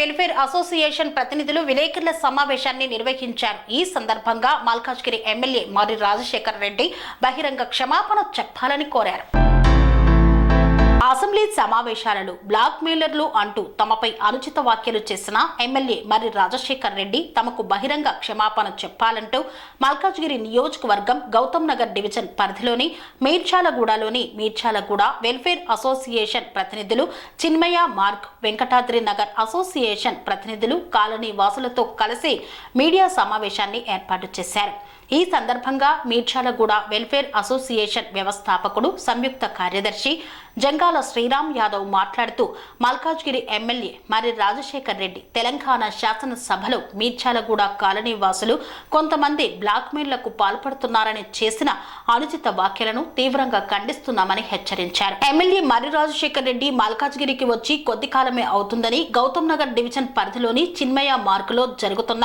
Welfare association ప్రతినిధులు విలేకరుల సమావేశాన్ని నిర్వహించారు. ఈ సందర్భంగా మల్కాజ్గిరి ఎమ్మెల్యే మరి రాజశేఖర్ రెడ్డి బహిరంగ క్షమాపణ చెప్పాలని కోరారు. అసెంబ్లీ సమావేశాలలో బ్లాక్ మెయిలర్లు అంటూ తమపై అనుచిత వ్యాఖ్యలు చేసిన ఎమ్మెల్యే మరి రాజశేఖర్ రెడ్డి తమకు బహిరంగ క్షమాపణ చెప్పాలంటూ మల్కాజ్గిరి నియోజకవర్గం గౌతమ్ నగర్ డివిజన్ పరిధిలోని మీర్చాలగూడలోని మీర్చాలగూడ వెల్ఫేర్ అసోసియేషన్ ప్రతినిధులు చిన్మయ మార్గ్ వెంకటాద్రి నగర్ అసోసియేషన్ ప్రతినిధులు కాలనీ వాసులతో కలిసి మీడియా సమావేశాన్ని ఏర్పాటు చేశారు. ఈ సందర్భంగా మీర్చాలగూడ వెల్ఫేర్ అసోసియేషన్ వ్యవస్థాపకుడు సంయుక్త కార్యదర్శి జంగాల శ్రీరామ్ యాదవ్ మాట్లాడుతూ మల్కాజ్గిరి ఎమ్మెల్యే మరి రాజశేఖర్ రెడ్డి తెలంగాణ శాసనసభలో మీర్చాలగూడ కాలనీ వాసులు కొంతమంది బ్లాక్మెయిల్లకు పాల్పడుతున్నారని చేసిన అనుచిత వ్యాఖ్యలను తీవ్రంగా ఖండిస్తున్నామని హెచ్చరించారు. ఎమ్మెల్యే మర్రి రాజశేఖర్ రెడ్డి మల్కాజ్గిరికి వచ్చి కొద్ది కాలమే అవుతుందని గౌతమ్ నగర్ డివిజన్ పరిధిలోని చిన్మయ మార్కులో జరుగుతున్న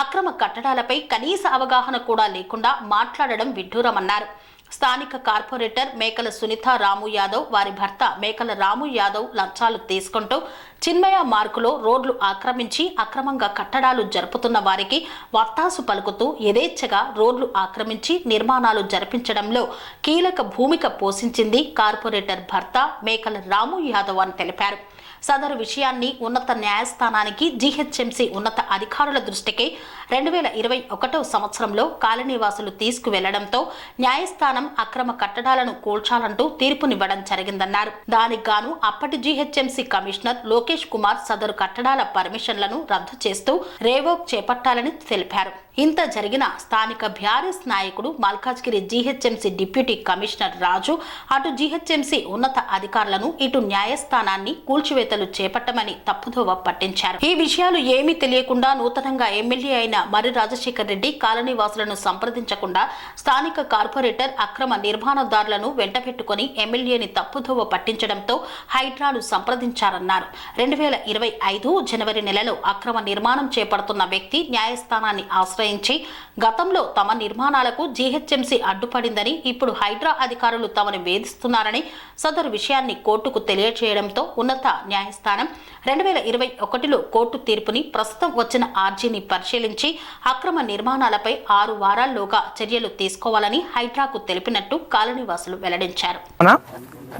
అక్రమ కట్టడాలపై కనీస అవగాహన కూడా లేకుండా మాట్లాడడం విడ్డూరమన్నారు. స్థానిక కార్పొరేటర్ మేకల సునీత రాము యాదవ్ వారి భర్త మేకల రాము యాదవ్ లంచాలు తీసుకుంటూ చిన్మయ మార్కులో రోడ్లు ఆక్రమించి అక్రమంగా కట్టడాలు జరుపుతున్న వారికి వత్తాసు పలుకుతూ యథేచ్ఛగా రోడ్లు ఆక్రమించి నిర్మాణాలు జరిపించడంలో కీలక భూమిక పోషించింది కార్పొరేటర్ భర్త మేకల రాము యాదవ్ అని తెలిపారు. సదరు విషయాన్ని ఉన్నత న్యాయస్థానానికి జీహెచ్ఎంసీ ఉన్నత అధికారుల దృష్టికి రెండు వేల ఇరవై ఒకటో సంవత్సరంలో కాలనీవాసులు తీసుకువెళ్ళడంతో న్యాయస్థానం అక్రమ కట్టడాలను కూల్చాలంటూ తీర్పునివ్వడం జరిగిందన్నారు. దానికి గాను అప్పటి జీహెచ్ఎంసీ కమిషనర్ లోకేష్ కుమార్ సదరు కట్టడాల పర్మిషన్లను రద్దు చేస్తూ రేవోక్ చేపట్టాలని తెలిపారు. ఇంత జరిగిన స్థానిక బ్యారెస్ నాయకుడు Malkajgiri GHMC deputy commissioner Raju అటు జీహెచ్ఎంసీ ఉన్నత అధికారులను ఇటు న్యాయస్థానాన్ని కూల్చివేతలు చేపట్టమని తప్పుదోవ పట్టించారు. ఈ విషయాలు ఏమీ తెలియకుండా నూతనంగా ఎమ్మెల్యే అయిన మరి రాజశేఖర్ రెడ్డి కాలనీవాసులను సంప్రదించకుండా స్థానిక కార్పొరేటర్ అక్రమ నిర్మాణదారులను వెంటబెట్టుకుని ఎమ్మెల్యేని తప్పుదోవ పట్టించడంతో హైడ్రాను సంప్రదించారన్నారు. రెండు వేల ఇరవై ఐదు జనవరి నెలలో అక్రమ నిర్మాణం చేపడుతున్న వ్యక్తి న్యాయస్థానాన్ని ఆశ్రయించి గతంలో తమ నిర్మాణాలకు జీహెచ్ఎంసీ అడ్డుపడిందని ఇప్పుడు హైడ్రా అధికారులు తమను వేధిస్తున్నారని సదరు విషయాన్ని కోర్టుకు తెలియజేయడంతో ఉన్నత న్యాయస్థానం రెండు వేల ఇరవై ఒకటిలో కోర్టు తీర్పుని ప్రస్తుతం వచ్చిన ఆర్జీని పరిశీలించి అక్రమ నిర్మాణాలపై ఆరు వారాల్లోగా చర్యలు తీసుకోవాలని హైడ్రాకు తెలిపినట్టు కాలనీవాసులు వెల్లడించారు. నా-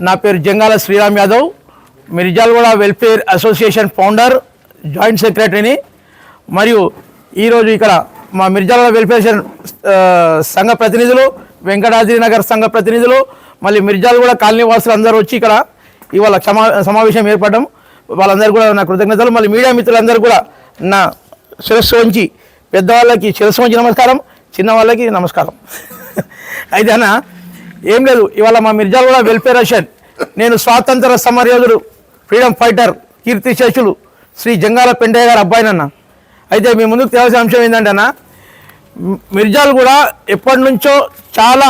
నా పేరు Jangala Sriram Yadav. Mirjalguda welfare association founder joint సెక్రటరీని. మరియు ఈరోజు ఇక్కడ మా మిర్జాల వెల్ఫేర్ సంఘ ప్రతినిధులు వెంకటాద్రి నగర్ సంఘ ప్రతినిధులు మళ్ళీ మిర్జాలు కూడా కాలనీ వాసులు అందరూ వచ్చి ఇక్కడ ఇవాళ క్షమా సమావేశం ఏర్పడడం. వాళ్ళందరూ కూడా నా కృతజ్ఞతలు. మళ్ళీ మీడియా మిత్రులందరూ కూడా నా శిరస్సు వంచి పెద్దవాళ్ళకి శిరస్సు వంచి నమస్కారం చిన్న వాళ్ళకి నమస్కారం. అయితే అన్న ఏం లేదు. ఇవాళ మా మిర్జాల్గూడ వెల్ఫేర్ అసోసియేషన్ నేను స్వాతంత్ర సమరయోధుడు ఫ్రీడమ్ ఫైటర్ కీర్తి శేషులు శ్రీ జంగాల పెండయ్య గారు అబ్బాయినన్న. అయితే మీ ముందుకు తెలియాల్సిన అంశం ఏంటంటే అన్న మిర్జాలు కూడా ఎప్పటి నుంచో చాలా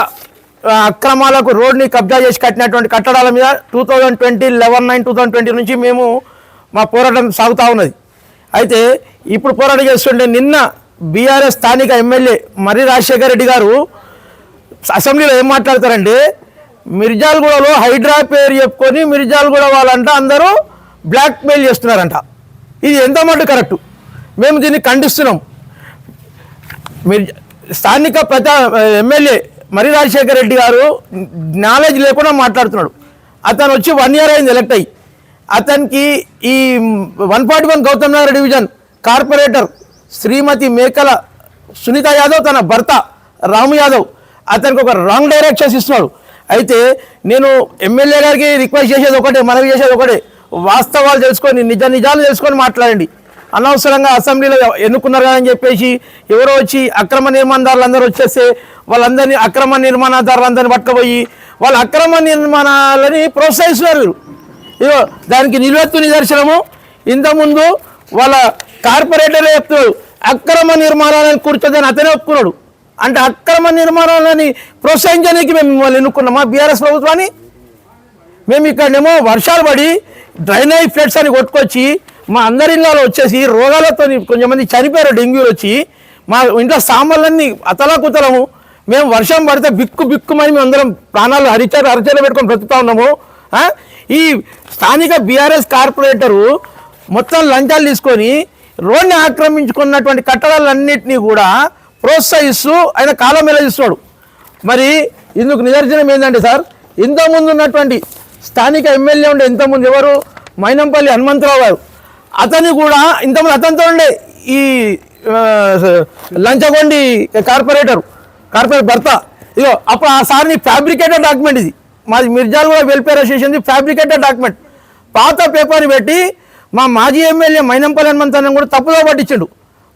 అక్రమాలకు రోడ్ని కబ్జా చేసి కట్టినటువంటి కట్టడాల మీద two thousand twenty eleven nine two thousand twenty నుంచి మేము మా పోరాటం సాగుతూ ఉన్నది. అయితే ఇప్పుడు పోరాటం చేస్తుంటే నిన్న బీఆర్ఎస్ స్థానిక ఎమ్మెల్యే మర్రి రాజశేఖర రెడ్డి గారు అసెంబ్లీలో ఏం మాట్లాడతారంటే మిర్జాల్గూడలో హైడ్రా పేరు చెప్పుకొని మిర్జాల్గూడ వాళ్ళంట అందరూ బ్లాక్మెయిల్ చేస్తున్నారంట. ఇది ఎంత మటు కరెక్టు. మేము దీన్ని ఖండిస్తున్నాం. మీరు స్థానిక ప్రజా ఎమ్మెల్యే మరి రాజశేఖర రెడ్డి గారు నాలెడ్జ్ లేకుండా మాట్లాడుతున్నాడు. అతను వచ్చి వన్ ఇయర్ అయింది ఎలక్ట్ అయ్యి. అతనికి ఈ one forty one Gautam Nagar division corporator Srimati Mekala Sunitha Yadav తన భర్త రాము యాదవ్ అతనికి ఒక రాంగ్ డైరెక్షన్స్ ఇస్తున్నాడు. అయితే నేను ఎమ్మెల్యే గారికి రిక్వెస్ట్ చేసేది ఒకటే మనవి చేసేది ఒకటే. వాస్తవాలు తెలుసుకొని నిజ నిజాలు తెలుసుకొని మాట్లాడండి. అనవసరంగా అసెంబ్లీలో ఎన్నుకున్నారు అని చెప్పేసి ఎవరో వచ్చి అక్రమ నిర్మాణదారులు అందరూ వచ్చేస్తే వాళ్ళందరినీ అక్రమ నిర్మాణదారులందరినీ పట్టుకుపోయి వాళ్ళ అక్రమ నిర్మాణాలని ప్రోత్సహిస్తున్నారు. ఇదో దానికి నిలువెత్తు నిదర్శనము. ఇంతకుముందు వాళ్ళ కార్పొరేటర్లే చెప్తున్నాడు అక్రమ నిర్మాణాలను కూర్చోదని అతనే ఒప్పుకున్నాడు. అంటే అక్రమ నిర్మాణాలని ప్రోత్సహించడానికి మేము మిమ్మల్ని ఎన్నుకున్నామా బీఆర్ఎస్ ప్రభుత్వాన్ని? మేము ఇక్కడనేమో వర్షాలు పడి డ్రైనేజ్ ఫ్లడ్స్ అని కొట్టుకొచ్చి మా అందరి ఇళ్ళలో వచ్చేసి రోగాలతో కొంచెం మంది చనిపోయారు డెంగ్యూలు వచ్చి. మా ఇంట్లో సామాన్లన్నీ అతలాకుతలము. మేము వర్షం పడితే బిక్కు బిక్కుమని మేము అందరం ప్రాణాలు హరిచారు హరిచర్లు పెట్టుకొని బ్రతుకుతా ఉన్నాము. ఈ స్థానిక బీఆర్ఎస్ కార్పొరేటరు మొత్తం లంచాలు తీసుకొని రోడ్ని ఆక్రమించుకున్నటువంటి కట్టడాలన్నింటినీ కూడా ప్రోత్సహిస్తూ ఆయన కాలం ఇస్తున్నాడు మరి ఇందుకు నిదర్శనం ఏంటంటే సార్ ఇంతకుముందు ఉన్నటువంటి స్థానిక ఎమ్మెల్యే ఉండే ఇంతకుముందు ఎవరు? మైనంపల్లి హనుమంతరావు గారు. అతని కూడా ఇంతకుముందు అతనితో ఉండే ఈ లంచగొండి కార్పొరేటర్ కార్పొరేట్ భర్త. ఇదో అప్పుడు ఆ సార్ని ఫ్యాబ్రికేటెడ్ డాక్యుమెంట్ ఇది. మాది మిర్జాల్ కూడా వెల్ఫేర్ అసోసియేషన్ ఫ్యాబ్రికేటెడ్ డాక్యుమెంట్. పాత పేపర్ని పెట్టి మా మాజీ ఎమ్మెల్యే మైనంపల్లి హనుమంతరావు కూడా తప్పుదో పట్టించాడు.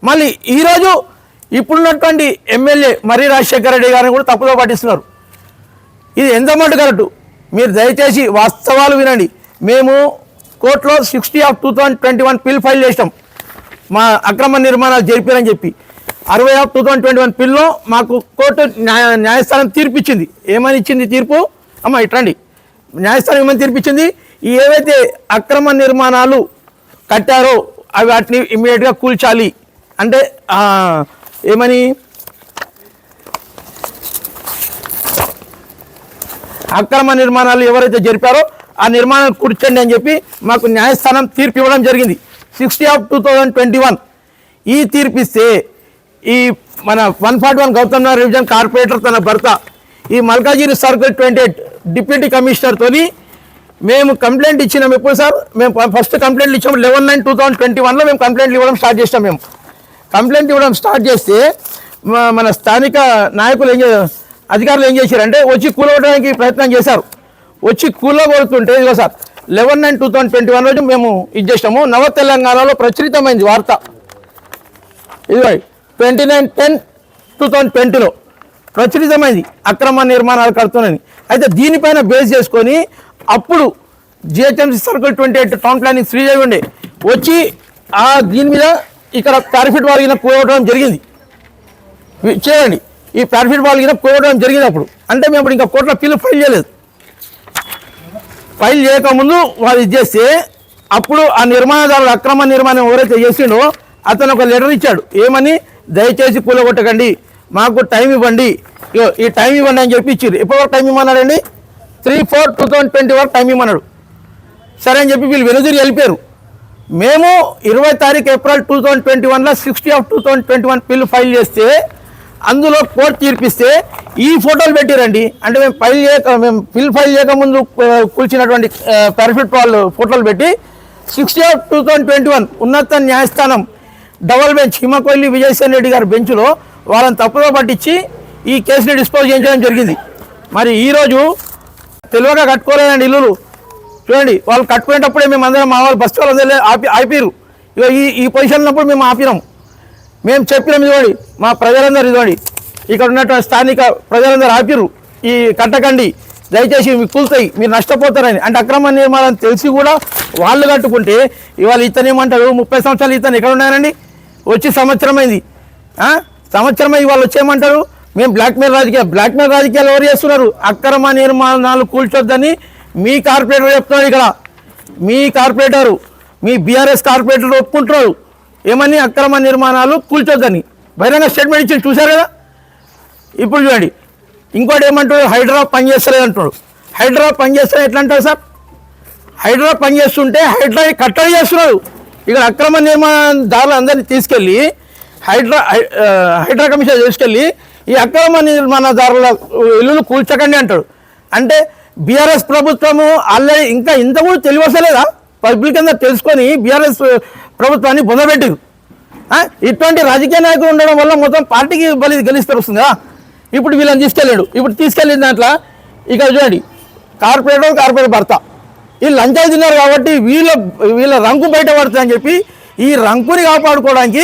మళ్ళీ ఈరోజు ఇప్పుడున్నటువంటి ఎమ్మెల్యే మర్రి రాజశేఖర రెడ్డి గారిని కూడా తప్పుదో పట్టిస్తున్నారు. ఇది ఎంత మటు కరెక్ట్? మీరు దయచేసి వాస్తవాలు వినండి. మేము కోర్టులో sixty of two thousand twenty one PIL file చేసాం మా అక్రమ నిర్మాణాలు జరిపారని చెప్పి. అరవై of two thousand twenty one pillow మాకు కోర్టు న్యాయ న్యాయస్థానం తీర్పిచ్చింది. ఏమని ఇచ్చింది తీర్పు? అమ్మ ఇట్రండి న్యాయస్థానం ఏమని తీర్పిచ్చింది? ఏవైతే అక్రమ నిర్మాణాలు కట్టారో అవి వాటిని ఇమ్మీడియట్గా కూల్చాలి. అంటే ఏమని? అక్రమ నిర్మాణాలు ఎవరైతే జరిపారో ఆ నిర్మాణం కూర్చోండి అని చెప్పి మాకు న్యాయస్థానం తీర్పు ఇవ్వడం జరిగింది. Sixty of two thousand twenty one. ఈ తీర్పు ఇస్తే ఈ మన one forty one Gautam Nagar revision corporator తన భర్త ఈ Malkajgiri circle twenty eight deputy కమిషనర్తో మేము కంప్లైంట్ ఇచ్చినాం ఎప్పుడు సార్? మేము ఫస్ట్ కంప్లైంట్లు ఇచ్చాము eleven nine two thousand twenty వన్లో మేము కంప్లైంట్లు ఇవ్వడం స్టార్ట్ చేసినాం మేము. కంప్లైంట్ ఇవ్వడం స్టార్ట్ చేస్తే మన స్థానిక నాయకులు ఏం చే అధికారులు ఏం చేశారంటే వచ్చి కూలగొట్టడానికి ప్రయత్నం చేశారు. వచ్చి కూలగొడుతుంటే ఇదిగో sir eleven nine two thousand twenty one రోజు మేము ఇది చేసాము నవ తెలంగాణలో ప్రచురితమైంది వార్త. ఇదిగో twenty nine ten two thousand ట్వంటీలో ప్రచురితమైంది. అక్రమ నిర్మాణాలు కడుతున్నాయని అయితే దీనిపైన బేస్ చేసుకొని అప్పుడు GHMC circle twenty eight town planning Sridevi ఉండే. వచ్చి ఆ దీని మీద ఇక్కడ పారిఫిట్ కింద కూడవడం జరిగింది. చేయండి. ఈ పారిఫిట్ కింద కూడవడం జరిగింది అప్పుడు. అంటే మేము ఇప్పుడు ఇంకా కోర్టులో పిల్లలు ఫైల్ చేయలేదు. ఫైల్ చేయకముందు వాళ్ళు ఇది చేస్తే అప్పుడు ఆ నిర్మాణదారుడు అక్రమ నిర్మాణం ఎవరైతే చేసిండో అతను ఒక లెటర్ ఇచ్చాడు. ఏమని? దయచేసి కూలగొట్టకండి. మాకు టైం ఇవ్వండి. ఈ టైం ఇవ్వండి అని చెప్పి ఇచ్చారు ఎప్పటి వరకు time ఇవ్వమన్నాడండి? Three four two thousand twenty వరకు టైం ఇవ్వమన్నాడు. సరే అని చెప్పి వీళ్ళు వెనుదిరి వెళ్ళిపోయారు. మేము ఇరవై తారీఖు ఏప్రిల్ టూ థౌజండ్ ట్వంటీ వన్లో sixty of two thousand twenty one bill file చేస్తే అందులో కోర్టు తీర్పిస్తే ఈ ఫోటోలు పెట్టిరండి. అంటే మేము ఫైల్ చేయక మేము ఫిల్ ఫైల్ చేయకముందు కూల్చినటువంటి పెర్ఫెక్ట్ వాళ్ళు ఫోటోలు పెట్టి sixty of two thousand twenty one ఉన్నత న్యాయస్థానం డబల్ బెంచ్ హిమకొల్లి విజయసేన్ రెడ్డి గారి బెంచ్లో వాళ్ళని తప్పుగా పట్టించి ఈ కేసుని డిస్పోజ్ చేయించడం జరిగింది. మరి ఈరోజు తెలివగా కట్టుకోలేదండి ఇల్లులు. చూడండి వాళ్ళు కట్టుకునేటప్పుడే మేము అందరం మా వాళ్ళు బస్సు వాళ్ళు ఆపి ఆపిరు ఇక ఈ ఈ పొజిషన్ ఉన్నప్పుడు మేము ఆపినాం మేము చెప్పినాం ఇదిగోండి మా ప్రజలందరూ ఇదిగోండి. ఇక్కడ ఉన్నటువంటి స్థానిక ప్రజలందరూ ఆపిరు ఈ కట్టకండి దయచేసి మీకు కూల్తాయి మీరు నష్టపోతారని. అంటే అక్రమ నిర్మాణం తెలిసి కూడా వాళ్ళు కట్టుకుంటే ఇవాళ ఇతను ఏమంటారు ముప్పై సంవత్సరాలు ఇతను ఎక్కడ ఉన్నారండి వచ్చి సంవత్సరం సంవత్సరమై ఆ? వాళ్ళు వచ్చేయమంటారు మేము బ్లాక్మెయిల్ రాజకీయాలు బ్లాక్మెయిల్ రాజకీయాలు ఎవరు చేస్తున్నారు? అక్రమ నిర్మాణాలు కూల్చొద్దని మీ కార్పొరేటర్ చెప్తున్నారు ఇక్కడ. మీ కార్పొరేటరు మీ బీఆర్ఎస్ కార్పొరేటర్ ఒప్పుకుంటున్నారు. ఏమని అక్రమ నిర్మాణాలు కూల్చొద్దని. బహిరంగ స్టేట్మెంట్ ఇచ్చి చూశారు కదా? ఇప్పుడు చూడండి. ఇంకోటి ఏమంటాడు? హైడ్రా పనిచేస్తలేదు అంటున్నాడు. హైడ్రా పనిచేస్తే ఎట్లా అంటారు సార్? హైడ్రా పని చేస్తుంటే హైడ్రా కట్టడి చేస్తున్నారు ఇక్కడ అక్రమ నిర్మాణదారులు అందరినీ తీసుకెళ్ళి హైడ్రా హై- హైడ్రా కమిషన్ తీసుకెళ్ళి ఈ అక్రమ నిర్మాణదారుల ఇల్లులు కూల్చకండి అంటాడు. అంటే బీఆర్ఎస్ ప్రభుత్వము ఆల్రెడీ ఇంకా ఇంత కూడా తెలివసలేదా పబ్లిక్ అంతా తెలుసుకొని బీఆర్ఎస్ ప్రభుత్వాన్ని బొందబెట్టిరు. ఇటువంటి రాజకీయ నాయకులు ఉండడం వల్ల మొత్తం పార్టీకి బలి గెలిస్తారు వస్తుంది కదా? ఇప్పుడు వీళ్ళని తీసుకెళ్ళాడు. ఇప్పుడు తీసుకెళ్ళిన దాంట్లో ఇక చూడండి కార్పొరేటర్ కార్పొరేట్ భర్త. వీళ్ళు లంచాలు తిన్నారు కాబట్టి వీళ్ళ వీళ్ళ రంకు బయట పడుతుందని చెప్పి ఈ రంకుని కాపాడుకోవడానికి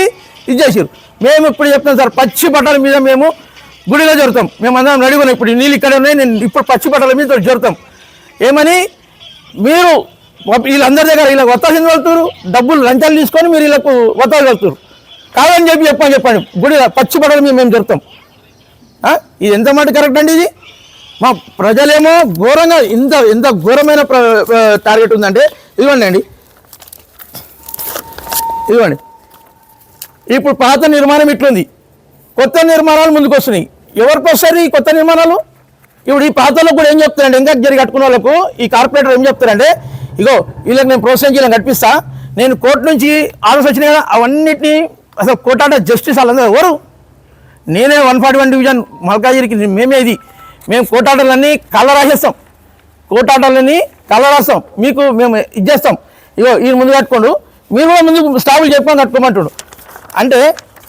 ఇది చేసారు మేము ఇప్పుడు చెప్తాం సార్ పచ్చి బట్టల మీద మేము గుడిలో జరుగుతాం మేము అందరం రెడీ ఇప్పుడు నీళ్ళు ఇక్కడ ఉన్నాయి నేను ఇప్పుడు పచ్చి బట్టల మీద జరుగుతాం ఏమని? మీరు వీళ్ళందరి దగ్గర వీళ్ళకి ఒత్తాసింది వెళ్తారు డబ్బులు లంచాలు తీసుకొని మీరు వీళ్ళకు వత్తాలు వెళ్తారు కాదని చెప్పి చెప్పని చెప్పండి. గుడి పచ్చి పడలు మేము మేము దొరుకుతాం. ఇది ఎంత మాట కరెక్ట్ అండి ఇది? మా ప్రజలేమో ఘోరంగా ఇంత ఎంత ఘోరమైన టార్గెట్ ఉందంటే ఇదిగోండి అండి. ఇదిగోండి. ఇప్పుడు పాత నిర్మాణం ఇట్లుంది. కొత్త నిర్మాణాలు ముందుకు వస్తున్నాయి ఎవరికి వస్తారు ఈ కొత్త నిర్మాణాలు? ఇప్పుడు ఈ పాతలో కూడా ఏం చెప్తారండి ఇంకా జరిగి కట్టుకున్న వాళ్ళకు ఈ కార్పొరేటర్ ఏం చెప్తారంటే ఇగో వీళ్ళకి నేను ప్రోత్సహించి ఇలా నేను కోర్టు నుంచి ఆర్డర్స్ వచ్చినాయి కదా అవన్నిటిని అసలు కోర్టు అంటే జస్టిస్ వాళ్ళందరూ ఎవరు? నేనే వన్ ఫార్టీ వన్ డివిజన్ మల్కాజిరికి మేమే ఇది. మేము కోర్టు ఆర్డర్లన్నీ కళ్ళ రాసేస్తాం. కోర్టు ఆర్డర్లన్నీ కళ్ళ రాస్తాం. మీకు మేము ఇచ్చేస్తాం. ఇగో ఈయన ముందు కట్టుకోండు. మీరు కూడా ముందు స్టాఫ్లు చెప్పుకొని కట్టుకోమంటుండు. అంటే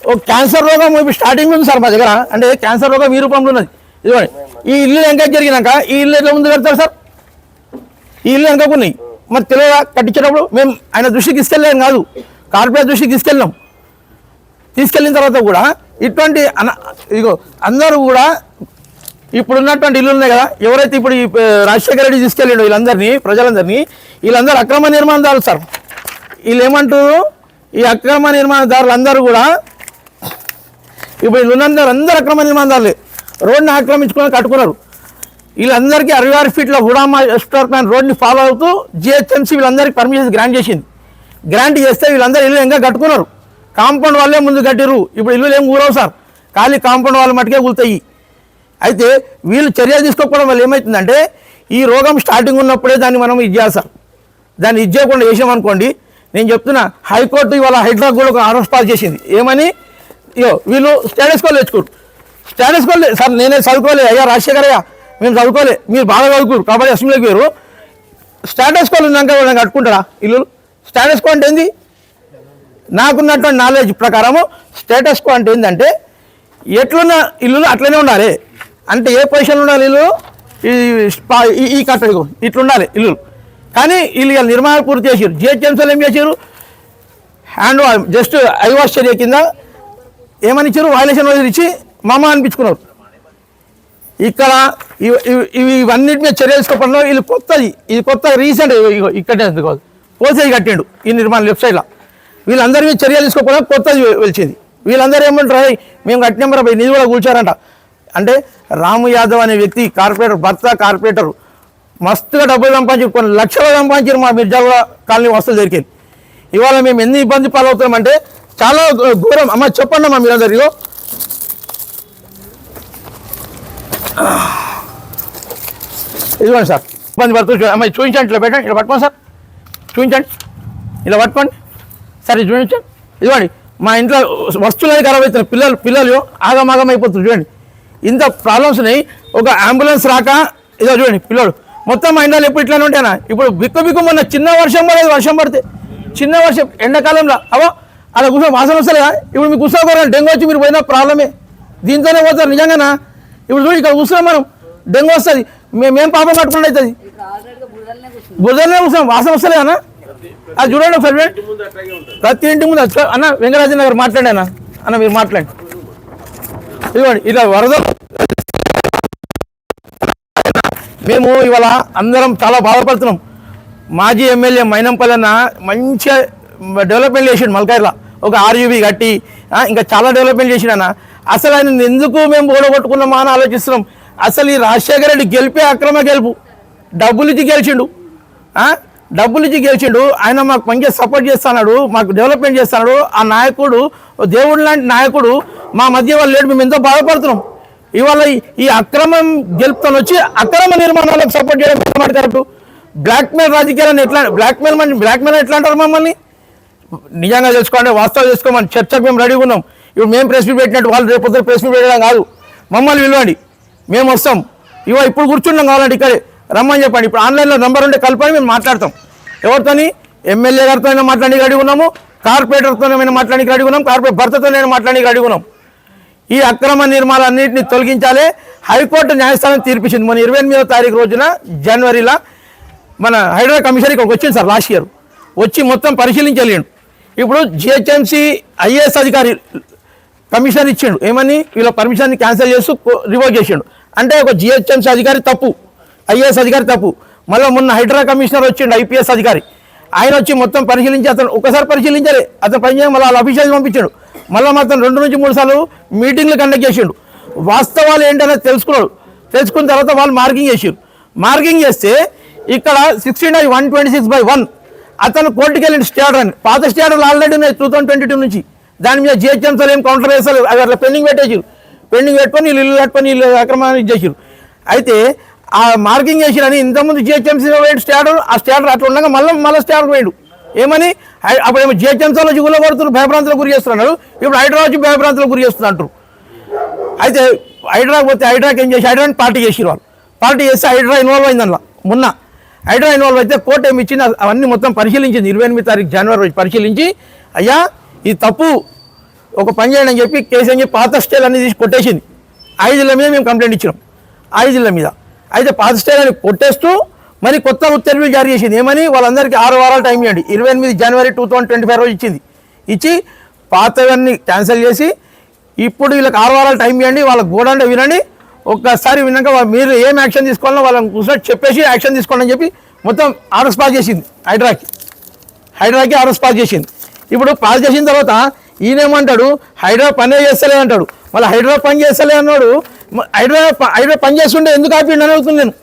ఓ క్యాన్సర్ రోగం ఇప్పుడు స్టార్టింగ్ ఉంది సార్ మా దగ్గర. అంటే క్యాన్సర్ రోగం ఈ రూపంలో ఉన్నది. ఇదిగోండి. ఈ ఇల్లు ఎంకరేజ్ జరిగినాక ఈ ఇల్లు ఎట్లా ముందు కడతారు సార్? ఈ ఇల్లు వెనకకున్నాయి మరి తెలియదా కట్టించేటప్పుడు మేము ఆయన దృష్టికి తీసుకెళ్ళాం కాదు. కార్పొరేట్ దృష్టికి తీసుకెళ్ళాం తీసుకెళ్ళిన తర్వాత కూడా ఇటువంటి అన ఇగో అందరూ కూడా ఇప్పుడు ఉన్నటువంటి ఇల్లు ఉన్నాయి కదా ఎవరైతే ఇప్పుడు ఈ రాజశేఖర రెడ్డి తీసుకెళ్ళిండో వీళ్ళందరినీ ప్రజలందరినీ వీళ్ళందరూ అక్రమ నిర్మాణదారులు సార్. వీళ్ళు ఏమంటారు ఈ అక్రమ నిర్మాణదారులు అందరూ కూడా ఇప్పుడు వీళ్ళు ఉన్నందరూ అందరూ అక్రమ నిర్మాణదారులే. రోడ్ని ఆక్రమించుకొని కట్టుకున్నారు. వీళ్ళందరికీ అరవై ఆరు ఫీట్ల హుడామా ఎస్టార్ ప్లాన్ రోడ్ని ఫాలో అవుతూ జిహెచ్ఎంసీ వీళ్ళందరికీ పర్మిషన్ గ్రాంట్ చేసింది. గ్రాంట్ చేస్తే వీళ్ళందరూ ఇల్లు ఇంకా కట్టుకున్నారు. కాంపౌండ్ వాళ్ళే ముందు కట్టిరు ఇప్పుడు ఇల్లు ఏం ఊరవు సార్. ఖాళీ కాంపౌండ్ వాళ్ళు మటుకే కూలుతాయి. అయితే వీళ్ళు చర్యలు తీసుకోకపోవడం వల్ల ఏమవుతుందంటే ఈ రోగం స్టార్టింగ్ ఉన్నప్పుడే దాన్ని మనం ఇది చేస్తాం సార్. దాన్ని ఇది చేయకుండా చేసామనుకోండి నేను చెప్తున్నా హైకోర్టు ఇవాళ హైదరాబాద్ కూడా ఒక ఆర్డర్స్ పాస్ చేసింది. ఏమని? ఇయో వీళ్ళు స్టేటస్ కోల్ తెచ్చుకోరు. స్టేటస్ కోల్ సార్ నేనే చదువుకోలే అయ్యా రాజశేఖర్ అయ్యా మేము చదువుకోలే. మీరు బాగా చదువుకోరు కాబట్టి అసెంబ్లీకి వేరు స్టేటస్ కోల్ ఉన్నాక వాళ్ళని కట్టుకుంటారా? ఇల్లు? స్టాటస్ కో అంటే ఏంది? నాకున్నటువంటి నాలెడ్జ్ ప్రకారము స్టేటస్ కో అంటే ఏంటంటే ఎట్లున్న ఇల్లులు అట్లనే ఉండాలి. అంటే ఏ పొజిషన్లో ఉండాలి ఇల్లు? ఈ స్పా- ఈ- ఈ కట్ట ఇల్లు కానీ వీళ్ళు ఇవాళ నిర్మాణం పూర్తి చేసారు జిహెచ్ఎంసీలు ఏం చేశారు హ్యాండ్ జస్ట్ ఐవాస్ చర్య కింద ఏమని ఇచ్చారు వాయిలేషన్ వదిలిచ్చి ఇచ్చి అనిపించుకున్నారు. ఇక్కడ ఇవి- ఇవి- ఇవి ఇవన్నిటి మీద చర్యలు తీసుకోకుండా వీళ్ళు కొత్తది ఇది కొత్త రీసెంట్ ఇక్కడే కాదు. పోసేది కట్టిండు ఈ నిర్మాణం లెఫ్ట్ సైడ్లో. వీళ్ళందరి మీద చర్యలు తీసుకోకుండా కొత్తది వెలిచింది. వీళ్ళందరూ ఏమంటారు మేము కట్టినాం రా నిధి కూడా కూర్చారంట అంటే రాము యాదవ్ అనే వ్యక్తి కార్పొరేటర్ భర్త కార్పొరేటర్ మస్తుగా డబ్బులు సంపాదించి కొన్ని లక్షలు సంపాదించారు మా మిర్జాల కాలనీ వస్తువులు దొరికింది ఇవాళ మేము ఎన్ని ఇబ్బంది పాలవుతున్నామంటే చాలా ఘోరం. అమ్మ చెప్పండి అమ్మా మీరందరిలో ఇదిగోండి సార్. ఇబ్బంది పడుతుంది అమ్మాయి చూపించండి ఇట్లా పెట్టండి ఇలా పట్టుకోండి సార్. చూపించండి ఇలా పట్టుకోండి. సరే ఇది చూపించండి ఇదిగోండి మా ఇంట్లో వస్తువులు ఖరాబ్ అవుతున్నాయి. పిల్లలు పిల్లలు ఆగమాగం అయిపోతుంది చూడండి. ఇంత ప్రాబ్లమ్స్ ఉన్నాయి. ఒక అంబులెన్స్ రాక ఇదో చూడండి పిల్లలు మొత్తం మా ఇంట్లో ఎప్పుడు ఇట్లానే ఉంటాయనా ఇప్పుడు బిక్కు బిక్కు మొన్న చిన్న వర్షం పడేది వర్షం పడితే. చిన్న వర్షం ఎండాకాలంలో. అవో అలా కూర్చో వాసన వస్తలేదా? ఇప్పుడు మీకు కూర్చోకూడదు డెంగ్యూ వచ్చి మీరు పోయిన ప్రాబ్లమే దీంతోనే పోతారు. నిజంగానా? ఇప్పుడు చూడు ఇక్కడ కూర్చున్నాం మనం. డెంగ్యూ వస్తుంది. మేమేం పాపం కట్టుకుంటే అవుతుంది. బురదనే కూర్చున్నాం. వాసన వస్తలేదన్నా అది చూడండి ఒకసారి ప్రతి ఇంటి ముందు అన్న వెంకరాజన్ గారు మాట్లాడి అన్న. అన్న మీరు మాట్లాడండి. ఇదిగోండి ఇలా వరద మేము ఇవాళ అందరం చాలా బాధపడుతున్నాం. మాజీ ఎమ్మెల్యే మైనంపల్లి అన్న మంచిగా డెవలప్మెంట్ చేసిండు మల్కాయిలో ఒక ఆర్యూబీ కట్టి ఇంకా చాలా డెవలప్మెంట్ చేసిండన్న. అసలు ఆయన ఎందుకు మేము ఓడగొట్టుకున్నామా అని ఆలోచిస్తున్నాం. అసలు ఈ రాజశేఖర రెడ్డి గెలిపే అక్రమ గెలుపు. డబ్బులు ఇచ్చి గెలిచిండు. డబ్బులు ఇచ్చి గెలిచిండు. ఆయన మాకు మంచిగా సపోర్ట్ చేస్తున్నాడు మాకు డెవలప్మెంట్ చేస్తున్నాడు. ఆ నాయకుడు ఓ దేవుడు లాంటి నాయకుడు మా మధ్య వాళ్ళు లేడు మేము ఎంతో బాధపడుతున్నాం. ఇవాళ ఈ- అక్రమం గెలుపుతాను వచ్చి అక్రమ నిర్మాణాలకు సపోర్ట్ చేయడం మాట్లాడతారు. బ్లాక్మెయిల్ రాజకీయాలను ఎట్లా బ్లాక్మెయిల్ మెయిల్ మన ఎట్లా అంటారు మమ్మల్ని? నిజంగా తెలుసుకోండి వాస్తవం చేసుకోమని చర్చకు మేము రెడీగా ఉన్నాం. ఇప్పుడు మేము ప్రెస్ మీట్ పెట్టినట్టు వాళ్ళు రేపు ప్రెస్ మీట్ పెట్టడం కాదు. మమ్మల్ని పిలవండి. మేము వస్తాం. ఇవో ఇప్పుడు కూర్చున్నాం కావాలంటే ఇక్కడే. రమ్మని చెప్పండి. ఇప్పుడు ఆన్లైన్లో నెంబర్ ఉంటే కలపని మేము మాట్లాడతాం. ఎవరితోని? ఎమ్మెల్యే గారితో అయినా మాట్లాడి రెడీ ఉన్నాము. కార్పొరేటర్తో మాట్లాడి రెడీ ఉన్నాం కార్పొరేట్ భర్తతో మాట్లాడి రెడీ ఉన్నాం ఈ అక్రమ నిర్మాణాలన్నింటినీ తొలగించాలి హైకోర్టు న్యాయస్థానం తీర్పిచ్చింది. మన ఇరవై ఎనిమిదో తారీఖు రోజున జనవరిలో మన హైదరాబాద్ కమిషనర్ ఇక్కడికి వచ్చింది సార్ లాస్ట్ ఇయర్. వచ్చి మొత్తం పరిశీలించి ఇప్పుడు జిహెచ్ఎంసీ ఐఏఎస్ అధికారి కమిషన్ ఇచ్చిండు. ఏమని? వీళ్ళ పర్మిషన్ని క్యాన్సిల్ చేస్తూ రివోక్ చేసిండు. అంటే ఒక జిహెచ్ఎంసీ అధికారి తప్పు. ఐఏఎస్ అధికారి తప్పు. మళ్ళీ మొన్న హైడ్రా కమిషనర్ వచ్చిండు ఐపీఎస్ అధికారి. ఆయన వచ్చి మొత్తం పరిశీలించి అతను ఒకసారి పరిశీలించాలి. అతను పని మళ్ళీ వాళ్ళ అఫీషియల్స్ పంపించాడు. మళ్ళీ అతను రెండు నుంచి మూడు సార్లు మీటింగ్లు కండక్ట్ చేసిండు. వాస్తవాలు ఏంటనేది తెలుసుకున్నాడు. తెలుసుకున్న తర్వాత వాళ్ళు మార్కింగ్ చేసిండు మార్కింగ్ చేస్తే ఇక్కడ sixteen by one twenty six by one అతను కోర్టుకి వెళ్ళిన స్టేటర్ అని. పాత స్టేటర్లు ఆల్రెడీ ఉన్నాయి టూ థౌసండ్ ట్వంటీ టూ నుంచి. దాని మీద జిహెచ్ఎంసీలు ఏం కౌంటర్ వేసారు అవి అట్లా పెండింగ్ పెట్టేసారు పెండింగ్ పెట్టుకొని వీళ్ళు ఇల్లు కట్టుకొని వీళ్ళు అక్రమాన్ని చేసారు అయితే ఆ మార్కింగ్ చేసిరని ఇంతకుముందు జిహెచ్ఎంసీలో వేడు స్టేటర్ ఆ స్టేటర్ అట్లా ఉండగా మళ్ళీ మళ్ళీ స్టేటర్ వేడు ఏమని? హై- అప్పుడేమో జిహెచ్ఎంసీలో జిగులో కొడుతున్నారు భయభ్రాంతులకు గురి చేస్తున్నారు. ఇప్పుడు హైదరాబాద్ భయభ్రాంతులకు గురి చేస్తున్నారు అయితే హైడ్రా పోతే హైడ్రాకి ఏం చేసి హైడ్రాని పార్టీ చేసిరు వాళ్ళు. పార్టీ చేస్తే హైడ్రా ఇన్వాల్వ్ అయింది అందులో మొన్న. హైడ్రా ఇన్వాల్వ్ అయితే కోర్టు ఏమి ఇచ్చింది? అవన్నీ మొత్తం పరిశీలించింది. ఇరవై ఎనిమిది తారీఖు జనవరి రోజు పరిశీలించి అయ్యా ఇది తప్పు ఒక పని చేయండి అని చెప్పి కేసు అని చెప్పి పాత స్టేల్ అన్ని తీసి కొట్టేసింది. ఐదుల మీద మేము కంప్లైంట్ ఇచ్చినాం. ఐదుల మీద. అయితే పాత స్టేల్ అని కొట్టేస్తూ మరి కొత్త ఉత్తర్వులు జారీ చేసింది. ఏమని? వాళ్ళందరికీ ఆరు వారాలు టైం ఇవ్వండి. ఇరవై ఎనిమిది జనవరి టూ థౌసండ్ ట్వంటీ ఫైవ్ రోజు ఇచ్చింది. ఇచ్చి పాతవన్నీ క్యాన్సిల్ చేసి ఇప్పుడు వీళ్ళకి ఆరు వారాలు టైం ఇవ్వండి. వాళ్ళకి గోడండ వినండి. ఒక్కసారి విన్నాక మీరు ఏం యాక్షన్ తీసుకోవాలో వాళ్ళని కూర్చొని చెప్పేసి యాక్షన్ తీసుకోండి అని చెప్పి మొత్తం ఆర్డర్ పాస్ చేసింది హైడ్రాకి. హైడ్రాకి ఆర్డర్ పాస్ చేసింది. ఇప్పుడు పాస్ చేసిన తర్వాత ఈయనేమంటాడు? హైడ్రా పనే చేస్తలే అంటాడు. మళ్ళీ హైడ్రా పని చేస్తలే అన్నాడు. హైడ్రా హైడ్రా పని చేస్తుంటే ఎందుకు ఆపిండు అని అడుగుతుంది నేను.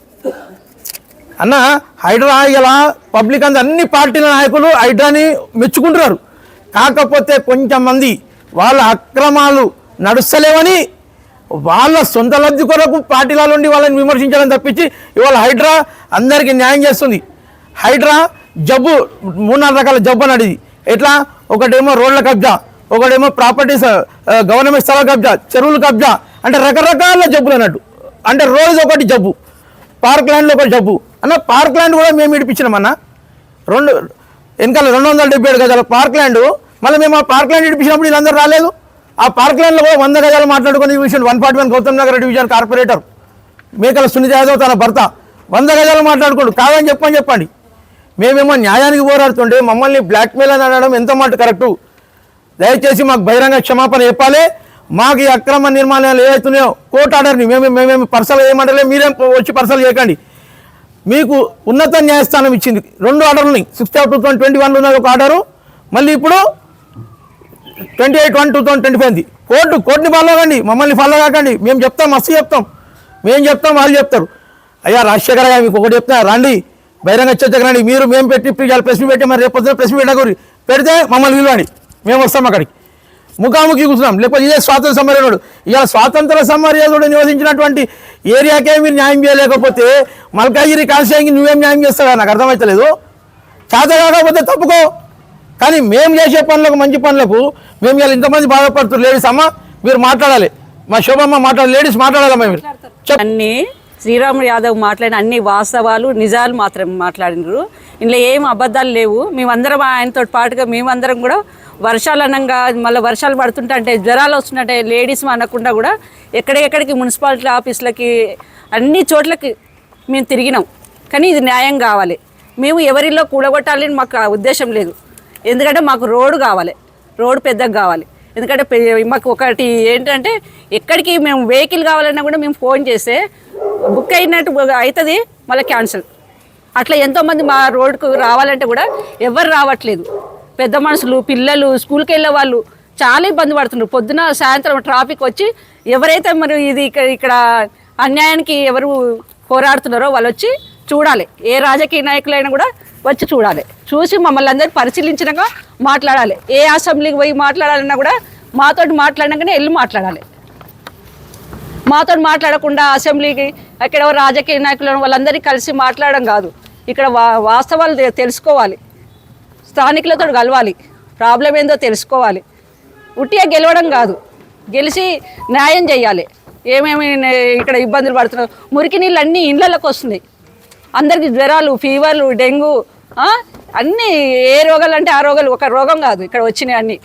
అన్న హైడ్రా ఇలా పబ్లిక్ అంతా అన్ని పార్టీల నాయకులు హైడ్రాని మెచ్చుకుంటున్నారు. కాకపోతే కొంచెం మంది వాళ్ళ అక్రమాలు నడుస్తలేవని వాళ్ళ సొంత లబ్ధి కొరకు పార్టీల నుండి వాళ్ళని విమర్శించడం తప్పించి ఇవాళ హైడ్రా అందరికీ న్యాయం చేస్తుంది. హైడ్రా జబ్బు మూడు నాలుగు రకాల జబ్బు అని ఎట్లా? ఒకటేమో రోడ్ల కబ్జా ఒకటేమో ప్రాపర్టీస్ గవర్నమెంట్ స్థల కబ్జా చెరువుల కబ్జా అంటే రకరకాల జబ్బులు అన్నట్టు. అంటే రోజు ఒకటి జబ్బు పార్క్ ల్యాండ్లో ఒకటి జబ్బు. అన్న పార్క్ ల్యాండ్ కూడా మేము ఇడిపించినామన్న రెండు వెనకాల రెండు వందల డెబ్బై ఏడు గజాల పార్క్ ల్యాండ్ మళ్ళీ మేము ఆ పార్క్ ల్యాండ్ ఇడిపించినప్పుడు వీళ్ళందరూ రాలేదు. ఆ పార్క్ ల్యాండ్లో కూడా వంద గజాలు మాట్లాడుకుని విషయం one forty one Gautam Nagar division corporator Mekala Sunitha Yadav తన భర్త. వంద గజాలు మాట్లాడుకోండు. కాదని చెప్పని చెప్పండి. మేమేమో న్యాయానికి పోరాడుతుంటే మమ్మల్ని బ్లాక్మెయిల్ అని అనడం ఎంత మాట కరెక్టు? దయచేసి మాకు బహిరంగ క్షమాపణ చెప్పాలి. మాకు ఈ అక్రమ నిర్మాణాలు ఏవైతున్నాయో కోర్టు ఆర్డర్ని మేము మేమేమి పర్సలు ఏమంటలే మీరేం వచ్చి పర్సలు చేయకండి. మీకు ఉన్నత న్యాయస్థానం ఇచ్చింది. రెండు ఆర్డర్లని sixth of two thousand twenty వన్లో ఉన్నది ఒక ఆర్డరు. మళ్ళీ ఇప్పుడు twenty eight one two thousand twenty ఫైవ్ది court కోర్టుని ఫాలో కండి మమ్మల్ని ఫాలో కాకండి. మేము చెప్తాం మస్తు చెప్తాం. మేము చెప్తాం వాళ్ళు చెప్తారు. అయ్యా రాజశేఖర గారు మీకు ఒకటి చెప్తా రండి. బహిరంగ చర్చకు రండి. మీరు మేము పెట్టి ఇవాళ ప్రెస్ పెట్టి మరి రేపు పొద్దున ప్రెస్ పెట్టకూరి పెడితే మమ్మల్ని పిలవండి. మేము వస్తాం అక్కడికి. ముఖాముఖి కూర్చున్నాం. లేకపోతే ఇదే స్వాతంత్ర సమరయోధుడు ఇలా స్వాతంత్ర సమరయోధుడు నివసించినటువంటి ఏరియాకే మీరు న్యాయం చేయలేకపోతే మల్కాగిరి కాన్స్టిట్యూన్సీకి నువ్వేం న్యాయం చేస్తావా? నాకు అర్థమవుతలేదు చేత కాకపోతే తప్పుకో. కానీ మేము చేసే పనులకు మంచి పనులకు మేము ఇలా ఇంతమంది బాధపడుతున్నారు. లేడీస్ అమ్మ మీరు మాట్లాడాలి. మా శోభమ్మ మాట్లాడాలి. లేడీస్ మాట్లాడాలమ్మా మీరు? అన్ని శ్రీరాములు యాదవ్ మాట్లాడిన అన్ని వాస్తవాలు నిజాలు మాత్రం మాట్లాడినారు. ఇందులో ఏం అబద్ధాలు లేవు. మేమందరం ఆయనతో పాటుగా మేమందరం కూడా వర్షాలు అనంగా మళ్ళీ వర్షాలు పడుతుంటే అంటే జ్వరాలు వస్తుంటే లేడీస్ అనకుండా కూడా ఎక్కడెక్కడికి మున్సిపాలిటీ ఆఫీసులకి అన్ని చోట్లకి మేము తిరిగినాం. కానీ ఇది న్యాయం కావాలి. మేము ఎవరిలో కూడగొట్టాలని మాకు ఉద్దేశం లేదు. ఎందుకంటే మాకు రోడ్డు కావాలి. రోడ్డు పెద్దగా కావాలి. ఎందుకంటే మాకు ఒకటి ఏంటంటే ఎక్కడికి మేము వెహికల్ కావాలన్నా కూడా మేము ఫోన్ చేస్తే బుక్ అయినట్టు అవుతుంది మళ్ళీ క్యాన్సిల్. అట్లా ఎంతోమంది మా రోడ్డుకు రావాలంటే కూడా ఎవరు రావట్లేదు. పెద్ద మనుషులు పిల్లలు స్కూల్కి వెళ్ళే వాళ్ళు చాలా ఇబ్బంది పడుతున్నారు. పొద్దున సాయంత్రం ట్రాఫిక్ వచ్చి ఎవరైతే మరి ఇది ఇక్కడ ఇక్కడ అన్యాయానికి ఎవరు పోరాడుతున్నారో వాళ్ళు వచ్చి చూడాలి. ఏ రాజకీయ నాయకులైనా కూడా వచ్చి చూడాలి. చూసి మమ్మల్ని అందరూ పరిశీలించినాక మాట్లాడాలి. ఏ అసెంబ్లీకి పోయి మాట్లాడాలన్నా కూడా మాతో మాట్లాడినాకనే వెళ్ళి మాట్లాడాలి. మాతో మాట్లాడకుండా అసెంబ్లీకి అక్కడ రాజకీయ నాయకులను వాళ్ళందరినీ కలిసి మాట్లాడడం కాదు. ఇక్కడ వా వాస్తవాలు తెలుసుకోవాలి. స్థానికులతో కలవాలి. ప్రాబ్లం ఏందో తెలుసుకోవాలి. ఉట్టిగా గెలవడం కాదు. గెలిచి న్యాయం చేయాలి. ఏమేమి ఇక్కడ ఇబ్బందులు పడుతున్నావు మురికి నీళ్ళు అన్నీ ఇళ్ళకి వస్తున్నాయి. అందరికి జ్వరాలు ఫీవర్లు డెంగ్యూ అన్నీ ఏ రోగాలు అంటే ఆ రోగాలు ఒక రోగం కాదు ఇక్కడ వచ్చినాయి అన్నీ.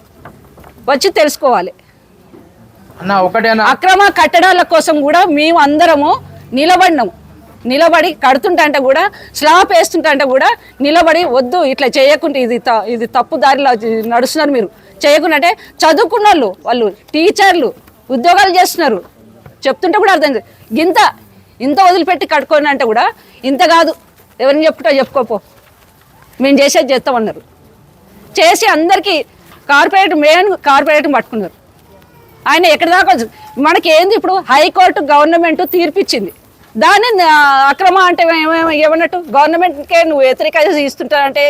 వచ్చి తెలుసుకోవాలి. అక్రమ కట్టడాల కోసం కూడా మేము అందరము నిలబడినాం. నిలబడి కడుతుంటే కూడా స్లాబ్ వేస్తుంటే కూడా నిలబడి వద్దు ఇట్లా చేయకుంటే ఇది ఇది తప్పు దారిలో నడుస్తున్నారు మీరు. చేయకుండా అంటే చదువుకున్న వాళ్ళు వాళ్ళు టీచర్లు ఉద్యోగాలు చేస్తున్నారు. చెప్తుంటే కూడా అర్థం. గింత ఇంత వదిలిపెట్టి కట్టుకోని అంటే కూడా ఇంత కాదు. ఎవరిని చెప్పుకుంటా చెప్పుకోపో. మేము చేసేది చేస్తామన్నారు. చేసి అందరికీ కార్పొరేట్ మెయిన్ కార్పొరేట్ పట్టుకున్నారు. ఆయన ఎక్కడి దాకా మనకి ఏంది ఇప్పుడు హైకోర్టు గవర్నమెంట్ తీర్పిచ్చింది. దాన్ని అక్రమ అంటే ఏమన్నట్టు గవర్నమెంట్కే నువ్వు వ్యతిరేక ఇస్తుంటారంటే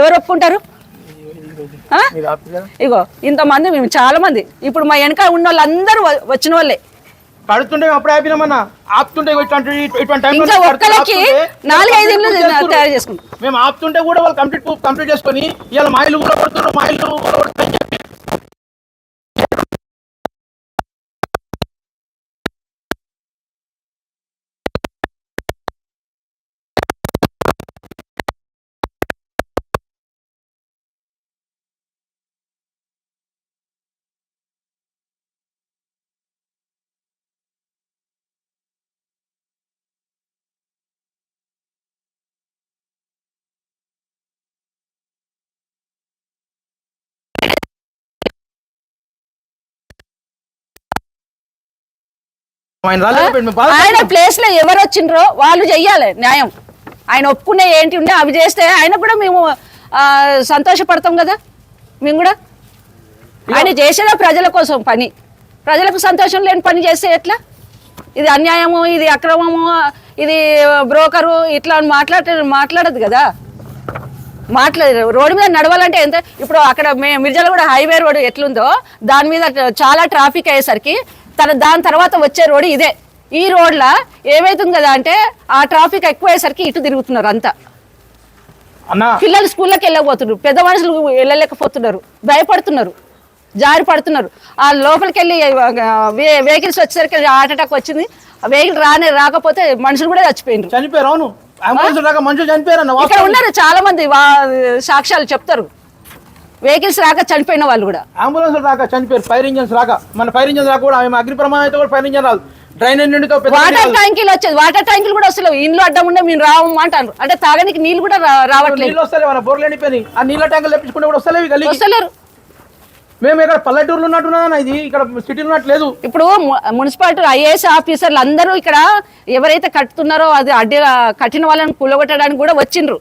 ఎవరు ఒప్పుకుంటారు? ఇగో ఇంతమంది మేము చాలా మంది ఇప్పుడు మా వెనక ఉన్న వాళ్ళందరూ వచ్చిన వాళ్ళే. కడుతుంటే అప్పుడే ఆపినామన్నా ఆపుతుంటే ఇట్లాంటి ఇటువంటి ఇంకా ఆపుతుంటే నాలుగైదు. తయారు చేసుకుంటాం మేము ఆపుతుంటే కూడా వాళ్ళు కంప్లీట్ కంప్లీట్ చేసుకొని ఇవాళ మా ఇల్లు కూడా కొడుతున్నారు మా ఇల్లు కూడా కొడుతున్నారని చెప్పి ఆయన ప్లేస్లో ఎవరు వచ్చిండ్రో వాళ్ళు చెయ్యాలి న్యాయం. ఆయన ఒప్పుకునే ఏంటి ఉండే అవి చేస్తే ఆయన కూడా మేము సంతోషపడతాం కదా? మేము కూడా? ఆయన చేసేదే ప్రజల కోసం పని. ప్రజలకు సంతోషం లేని పని చేస్తే ఎట్లా? ఇది అన్యాయము ఇది అక్రమము ఇది బ్రోకరు ఇట్లా అని మాట్లాడ మాట్లాడదు కదా? మాట్లాడారు రోడ్డు మీద నడవాలంటే ఎంత? ఇప్పుడు అక్కడ మే- మిర్జాల కూడా హైవే రోడ్ ఎట్లుందో దాని మీద చాలా ట్రాఫిక్ అయ్యేసరికి తన దాని తర్వాత వచ్చే రోడ్డు ఇదే. ఈ రోడ్ల ఏమైతుంది కదా అంటే ఆ ట్రాఫిక్ ఎక్కువ అయ్యేసరికి ఇటు తిరుగుతున్నారు అంతా. పిల్లలు స్కూల్లోకి వెళ్ళకపోతున్నారు. పెద్ద మనుషులు వెళ్ళలేకపోతున్నారు. భయపడుతున్నారు. జారి పడుతున్నారు. ఆ లోపలికి వెళ్ళి వెహికల్స్ వచ్చేసరికి హార్ట్ అటాక్ వచ్చింది. వెహికల్ రానే రాకపోతే మనుషులు కూడా చచ్చిపోయినారు. చనిపోయారు. అవును. ఇక్కడ ఉన్నారు చాలా మంది సాక్ష్యాలు చెప్తారు. వెహికల్స్ రాక చనిపోయిన వాళ్ళు కూడా. అంబులెన్స్ రాక చనిపోయారు. ఫైర్ ఇంజన్స్ రాక. మన ఫైర్ ఇంజన్స్ రాక కూడా ఆమె అగ్ని ప్రమాదం అయితే కూడా ఫైర్ ఇంజన్ రాదు. వాటర్ ట్యాంకీలు వచ్చేది. వాటర్ ట్యాంకులు కూడా వస్తలేవు. ఇండ్లు అడ్డం ఉండే మేము రాము అంటారు. అంటే తాగడానికి నీళ్ళు కూడా రావట్లేదు. ఆ నీళ్ళ ట్యాంకులు తెప్పించుకుంటే కూడా వస్తలేవు వస్తలేరు. మేము ఇక్కడ పల్లెటూరులో ఉన్నట్టున్నా ఇది. ఇక్కడ సిటీలో ఉన్నట్టు లేదు. ఇప్పుడు మున్సిపాలిటీ ఐఏఎస్ ఆఫీసర్లు అందరూ ఇక్కడ ఎవరైతే కట్టుతున్నారో అది అడ్డి కట్టిన వాళ్ళని కూలగొట్టడానికి కూడా వచ్చిండ్రు.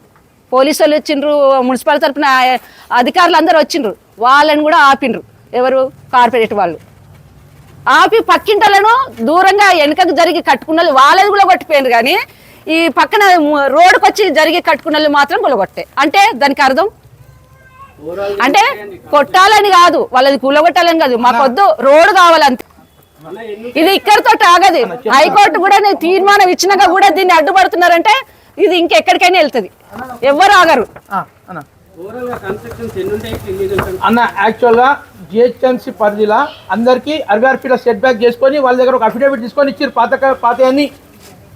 పోలీసు వాళ్ళు వచ్చిండ్రు మున్సిపాలిటీ తరపున ఆ- అధికారులు అందరూ వచ్చిండ్రు. వాళ్ళని కూడా ఆపిండ్రు. ఎవరు? కార్పొరేట్ వాళ్ళు. ఆపి పక్కింటలను దూరంగా వెనకకు జరిగి కట్టుకున్న వాళ్ళు వాళ్ళది కూడా కొట్టిపోయిండ్రు కానీ ఈ పక్కన రోడ్డుకు వచ్చి జరిగి కట్టుకున్న మాత్రం కూలగొట్టే అంటే దానికి అర్థం? అంటే కొట్టాలని కాదు వాళ్ళది కూలగొట్టాలని కాదు. మాకొద్దు రోడ్డు కావాలంతే. ఇది ఇక్కడితో ఆగదు. హైకోర్టు కూడా నేను తీర్మానం ఇచ్చినాక కూడా దీన్ని అడ్డుపడుతున్నారంటే ఇది ఇంకెక్కడికైనా వెళ్తుంది. ఎవ్వరు ఆగరు. అన్న. అన్న యాక్చువల్గా జిహెచ్ఎంసీ పరిధిలో అందరికీ అరవై ఆరు ఫీట్ల సెట్ బ్యాక్ చేసుకొని వాళ్ళ దగ్గర ఒక అఫిడవిట్ తీసుకొని ఇచ్చారు పాత పాత పాతయాన్ని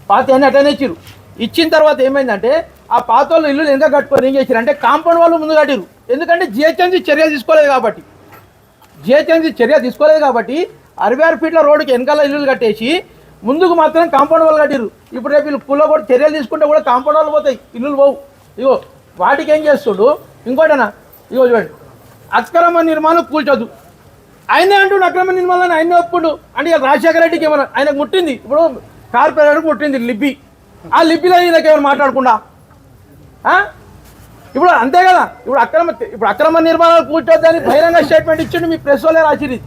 పాత అటనే ఇచ్చారు ఇచ్చిన తర్వాత ఏమైందంటే ఆ పాత వాళ్ళు ఇల్లు ఎంత కట్టుకొని ఏం చేశారు అంటే కాంపౌండ్ వాళ్ళు ముందు కట్టారు ఎందుకంటే జిహెచ్ఎంసీ చర్య తీసుకోలేదు కాబట్టి. జిహెచ్ఎంసీ చర్య తీసుకోలేదు కాబట్టి అరవై ఆరు ఫీట్ల రోడ్డుకి వెనకాల ఇల్లులు కట్టేసి ముందుకు మాత్రం కాంపౌండ్ వాళ్ళు కట్టారు ఇప్పుడు రేపు వీళ్ళు కుల్లో కూడా చర్యలు తీసుకుంటే కూడా కాంపౌండ్ వాళ్ళు పోతాయి. ఇల్లులు పోవు. ఇగో వాటికి ఏం చేస్తుడు? ఇంకోటనా? ఇగో చూడండి. అక్రమ నిర్మాణం కూల్చొద్దు. ఆయనే అంటుండు అక్రమ నిర్మాణాన్ని ఆయనే ఒప్పుకుండు. అంటే ఇక రాజశేఖర రెడ్డికి ఏమన్నా ఆయనకు ముట్టింది? ఇప్పుడు కార్పొరేటర్కి ముట్టింది లిబ్బి. ఆ లిబ్బిలో ఈయనకి ఏమైనా మాట్లాడకుండా? ఇప్పుడు అంతే కదా. ఇప్పుడు అక్రమ ఇప్పుడు అక్రమ నిర్మాణాలు కూర్చోద్దని బహిరంగ స్టేట్మెంట్ ఇచ్చిండు మీ ప్రెస్ వాళ్ళే రాసిరి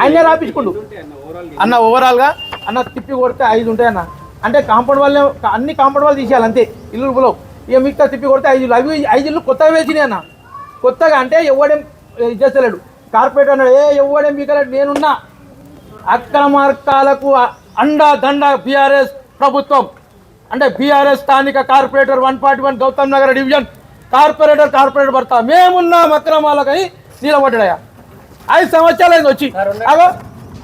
ఆయనే రాపించుకుండు. అన్న ఓవరాల్గా అన్న తిప్పి కొడితే ఐదు ఉంటాయి అన్న. అంటే కాంపౌండ్ వాళ్ళే అన్ని కాంపౌండ్ వాళ్ళు తీసేయాలి అంతే. ఇల్లు ఇక మిగతా తిప్పి కొడితే ఐదు ఇల్లు. అవి ఐదు ఇల్లు కొత్తగా వేసినాయి అన్న. కొత్తగా అంటే ఎవడేం చేస్తలేడు. కార్పొరేటర్ అన్నాడు ఏ ఎవడేం మీకలేడు నేనున్నా. అక్రమార్కాలకు అండా దండ బీఆర్ఎస్ ప్రభుత్వం. అంటే బీఆర్ఎస్ స్థానిక corporator one forty one Gautam Nagar division. Corporator corporator భర్త. మేమున్నాం అక్రమాలకని నిలబడ్డాయా ఐదు సంవత్సరాలు అయింది వచ్చి అగో.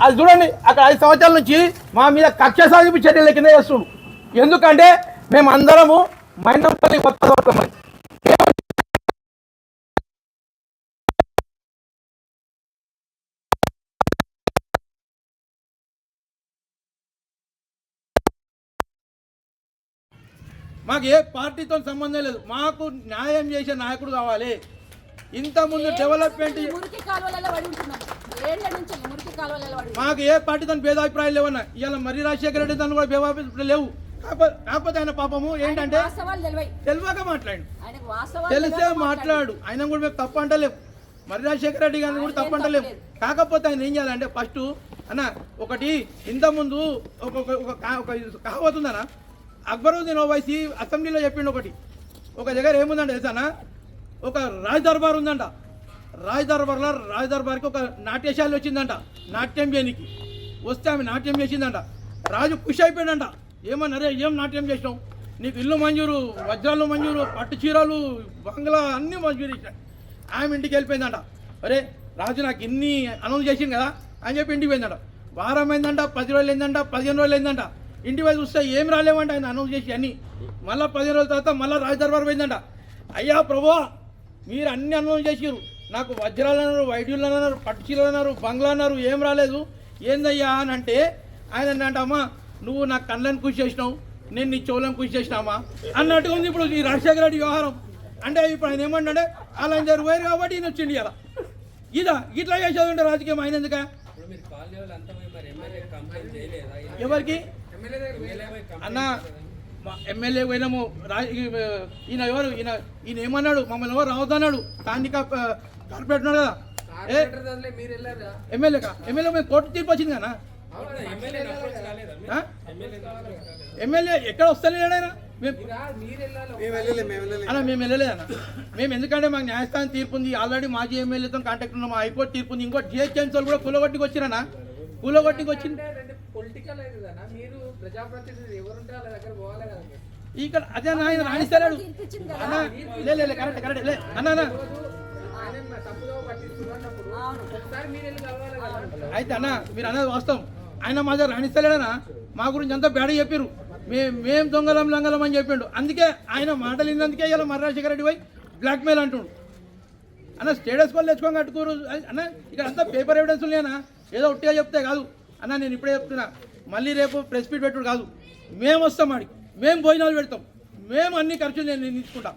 అది చూడండి అక్కడ ఐదు సంవత్సరాల నుంచి మా మీద కక్ష సాగింపు చర్యల కింద చేస్తుండు ఎందుకంటే మేము అందరము మైనంపల్లి కొత్త వర్గం మాకు ఏ పార్టీతో సంబంధం లేదు. మాకు న్యాయం చేసే నాయకుడు కావాలి. ఇంతకుముందు డెవలప్మెంట్ మాకు ఏ పార్టీతో భేదాభిప్రాయాలు లేవన్నా. ఇవాళ మర్రి రాజశేఖర రెడ్డి తను కూడా భేదాభిప్రాయాలు లేవు. కాకపోతే కాకపోతే ఆయన పాపము ఏంటంటే తెలియక మాట్లాడు. తెలిసే మాట్లాడు. ఆయన కూడా మేము తప్పు అంటలేము మర్రి రాజశేఖర రెడ్డి గారిని కూడా తప్పు అంటలేము కాకపోతే ఆయన ఏం చేయాలంటే ఫస్ట్ అన్న ఒకటి ఇంతకుముందు ఒక ఒక- ఒక కా- ఒక కహావత్ ఉందన్న అక్బరుద్దీన్ ఓవైసీ అసెంబ్లీలో చెప్పిండు ఒకటి. ఒక దగ్గర ఏముందంటే తెలుసానా ఒక రాజ్ దర్బార్ ఉందంట. రాజ్ దర్బార్లో రాజ్ దర్బార్కి ఒక నాట్యశాల వచ్చిందంట నాట్యం చేయనికి. వస్తే ఆమె నాట్యం చేసిందంట. రాజు ఖుషి అయిపోయాడంట ఏమన్నారే ఏం నాట్యం చేసినావు? నీకు ఇల్లు మంజూరు వజ్రాలు మంజూరు పట్టు చీరలు బంగ్లా అన్నీ మంజూరు ఇచ్చాయి ఆమె ఇంటికి వెళ్ళిపోయిందంట. అరే రాజు నాకు ఇన్ని అనౌన్స్ చేసింది కదా అని చెప్పి ఇంటికి పోయిందంట. వారం అయిందంట పది రోజులు అయిందంట పదిహేను రోజులు అయిందంట. ఇంటి వైపు చూస్తే ఏం రాలేవంట ఆయన అనౌన్స్ చేసి అన్ని. మళ్ళీ పదిహేను రోజుల తర్వాత మళ్ళీ రాజదర్బార్ పోయిందంట. అయ్యా ప్రభు మీరు అన్ని అనౌన్స్ చేసిరు నాకు వజ్రాలు అన్నారు వైద్యులు అన్నారు పట్టు చీరలు అన్నారు బంగ్లా అన్నారు ఏం రాలేదు. ఏందయ్యా అని అంటే ఆయన అంటే అమ్మా నువ్వు నా కళ్ళని కృషి చేసినావు నేను నీ చెవులను కృషి చేసినామా అన్నట్టుగా ఉంది ఇప్పుడు ఈ రాజశేఖర రెడ్డి వ్యవహారం. అంటే ఇప్పుడు ఆయన ఏమంటే అలా పోయారు కాబట్టి ఈయన వచ్చింది ఇలా ఇదా ఇట్లా చేసేది ఉంటే రాజకీయం ఆయన ఎందుక? ఎవరికి? అన్న ఎమ్మెల్యే పోయినాము ఈయన ఎవరు? ఈయన ఈయన ఏమన్నాడు? మమ్మల్ని ఎవరు రావద్దన్నాడు. స్థానిక కార్పొరేట్ ఉన్నాడు కదా. ఎమ్మెల్యేకా ఎమ్మెల్యే మేము కోర్టు తీర్పు వచ్చింది కదా. ఎమ్మెల్యే? ఎమ్మెల్యే? ఎమ్మెల్యే ఎక్కడ వస్తలేడు ఆయన మేము మీరా? మీరు వెళ్ళాలి? అలా మేము వెళ్ళలేదన్న మేము ఎందుకంటే మాకు న్యాయస్థానం తీర్పు ఉంది. ఆల్రెడీ మాజీ ఎమ్మెల్యేతో కాంటాక్ట్ ఉన్నాం హైకోర్టు తీర్పు ఉంది. ఇంకోటి జిహెచ్ఎంసీ వాళ్ళు కూడా కూలగొట్టికి వచ్చిరన్నా కూలగొట్టికి వచ్చింది. ఇక్కడ అదే అన్న ఆయన రాణిస్తాడు అన్న లే లే, లే కరెక్ట్ కరెక్ట్ లే. అన్న మా అయితే అన్న మీరు అన్నది వాస్తవం. ఆయన మా దగ్గర రాణిస్తలేడనా మా గురించి అంతా బేడ చెప్పారు మేము మేము దొంగలం లంగలం అని చెప్పిండు. అందుకే ఆయన మాటలు విన్నందుకే ఇలా మర్రాజశేఖర రెడ్డి పోయి బ్లాక్మెయిల్ అంటుండు. అన్న స్టేటస్ వాళ్ళు తెచ్చుకొని కట్టుకోరు. అన్న ఇక్కడ అంతా పేపర్ ఎవిడెన్స్ లేనా ఏదో ఒట్టిగా చెప్తే కాదు. అన్న నేను ఇప్పుడే చెప్తున్నా. మళ్ళీ రేపు ప్రెస్ మీట్ పెట్టుడు కాదు. మేము వస్తాం ఆడికి. మేము భోజనాలు పెడతాం. మేము అన్ని ఖర్చులు నేను తీసుకుంటాం.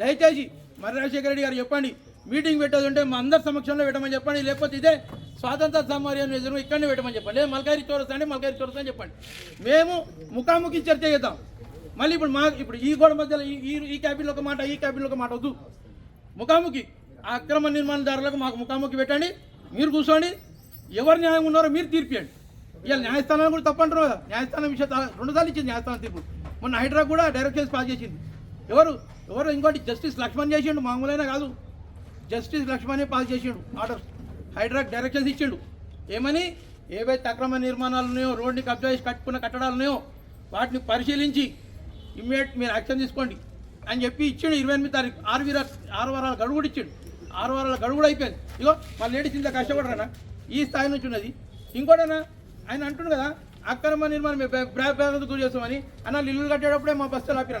దయచేసి మరి రాజశేఖర రెడ్డి గారు చెప్పండి. మీటింగ్ పెట్టేది ఉంటే మా అందరి సమక్షంలో పెట్టమని చెప్పండి. లేకపోతే ఇదే స్వాతంత్ర సమార్యం ఎదురు ఇక్కడనే పెట్టమని చెప్పండి. లేదు మల్కారి చోరస్తా అంటే మల్కారి చోరస్తా అని చెప్పండి. మేము ముఖాముఖి చర్చ చేద్దాం. మళ్ళీ ఇప్పుడు మా ఇప్పుడు ఈ గోడ మధ్యలో ఈ ఈ- క్యాబిన్లో ఒక మాట ఈ క్యాబిన్లో ఒక మాట వద్దు. ముఖాముఖి ఆ అక్రమ నిర్మాణదారులకు మాకు ముఖాముఖి పెట్టండి. మీరు కూర్చోండి. ఎవరు న్యాయం ఉన్నారో మీరు తీర్పియండి. ఇవాళ న్యాయస్థానం కూడా తప్పంటారు కదా. న్యాయస్థానం విషయం రెండుసార్లు ఇచ్చింది న్యాయస్థానం తీర్పు. మొన్న హైడ్రా కూడా డైరెక్షన్స్ పాస్ చేసింది. ఎవరు ఎవరు ఇంకోటి జస్టిస్ లక్ష్మణ్ చేసిండు మామూలైనా కాదు. జస్టిస్ లక్ష్మణే పాస్ చేసిండు. ఆర్డర్స్ హైడ్రాక్ డైరెక్షన్స్ ఇచ్చిండు. ఏమని? ఏవైతే అక్రమ నిర్మాణాలు ఉన్నాయో రోడ్ని కబ్జా చేసి కట్టుకున్న కట్టడాలు ఉన్నాయో వాటిని పరిశీలించి ఇమ్మీడియట్ మీరు యాక్షన్ తీసుకోండి అని చెప్పి ఇచ్చిండు. ఇరవై ఎనిమిది తారీఖు ఆరు వీర ఆరు వారాల గడువు కూడా ఇచ్చిండు. ఆరు వారాల గడువు కూడా అయిపోయింది. ఇగో మా లేడీస్ ఇంత కష్టపడరా ఈ స్థాయి నుంచి ఉన్నది. ఇంకోటనా? ఆయన అంటుండు కదా అక్రమ నిర్మాణం బ్రాండ్ గురి చేస్తామని. అన్న ఇల్లు కట్టేటప్పుడే మా బస్సులు ఆపిరా?